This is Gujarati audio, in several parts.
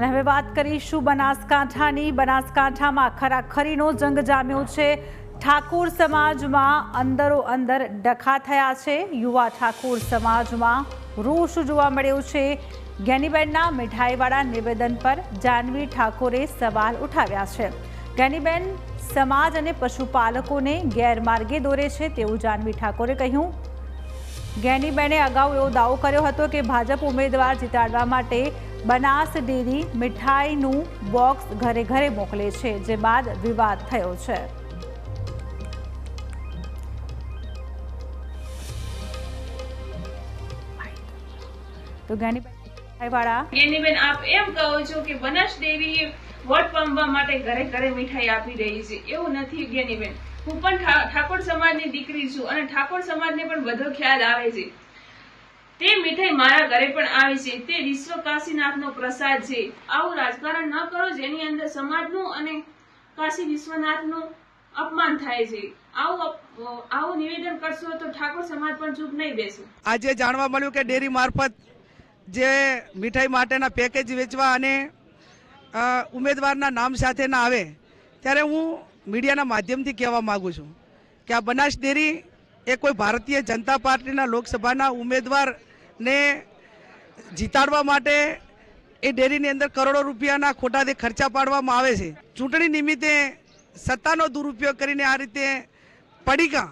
અને હવે વાત કરીશું બનાસકાંઠાની. બનાસકાંઠામાં ખરાખરીનો જંગ જામ્યો છે. ઠાકોર સમાજમાં અંદરો અંદર ડખા થયા છે. યુવા ઠાકોર સમાજમાં રોષ જોવા મળ્યો છે. જ્ઞાનીબેનના મીઠાઈવાળા નિવેદન પર જાનવી ઠાકોરે સવાલ ઉઠાવ્યા છે. જ્ઞાનીબેન સમાજ અને પશુપાલકોને ગેરમાર્ગે દોરે છે તેવું જાનવી ઠાકોરે કહ્યું. જ્ઞાનીબેને અગાઉ એવો દાવો કર્યો હતો કે ભાજપ ઉમેદવાર જીતાડવા માટે બનાસ ડેરી મીઠાઈનું બોક્સ ઘરે ઘરે મોકલે છે, જે બાદ વિવાદ થયો છે. તો જ્ઞાનીબેન આપ એમ કહો છો કે બનાસ ડેરી વોટ પામવા માટે ઘરે ઘરે મીઠાઈ આપી રહી છે? એવું નથી, જ્ઞાનીબેન. હું પણ ઠાકોર સમાજની દીકરી છું અને ઠાકોર સમાજને પણ બધો ખ્યાલ આવે છે. તે મીઠાઈ મારા ઘરે પણ આવી છે. તે વિશ્વ કાશીનાથનો પ્રસાદ છે. આવું રાજકારણ ન કરો, જેની અંદર સમાજનું અને કાશી વિશ્વનાથનું અપમાન થાય છે. આવું આવું નિવેદન કરશો તો ઠાકોર સમાજ પણ ચૂપ નહીં બેસે. આજે જાણવા મળ્યું કે ડેરી મારફત જે મીઠાઈ માટેના પેકેજ વેચવા અને ઉમેદવારના નામ સાથે ના આવે, ત્યારે હું મીડિયાના માધ્યમથી કહેવા માગું છું કે આ બનાસ ડેરી એ કોઈ ભારતીય જનતા પાર્ટીના લોકસભાના ઉમેદવારને જીતાડવા માટે એ ડેરીની અંદર કરોડો રૂપિયાના ખોટાથી ખર્ચા પાડવામાં આવે છે. ચૂંટણી નિમિત્તે સત્તાનો દુરુપયોગ કરીને આ રીતે પડીકા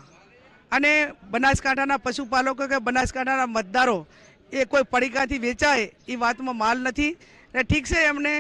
અને બનાસકાંઠાના પશુપાલકો કે બનાસકાંઠાના મતદારો એ કોઈ પડીકાથી વેચાય એ વાતમાં માલ નથી. ને ઠીક છે એમને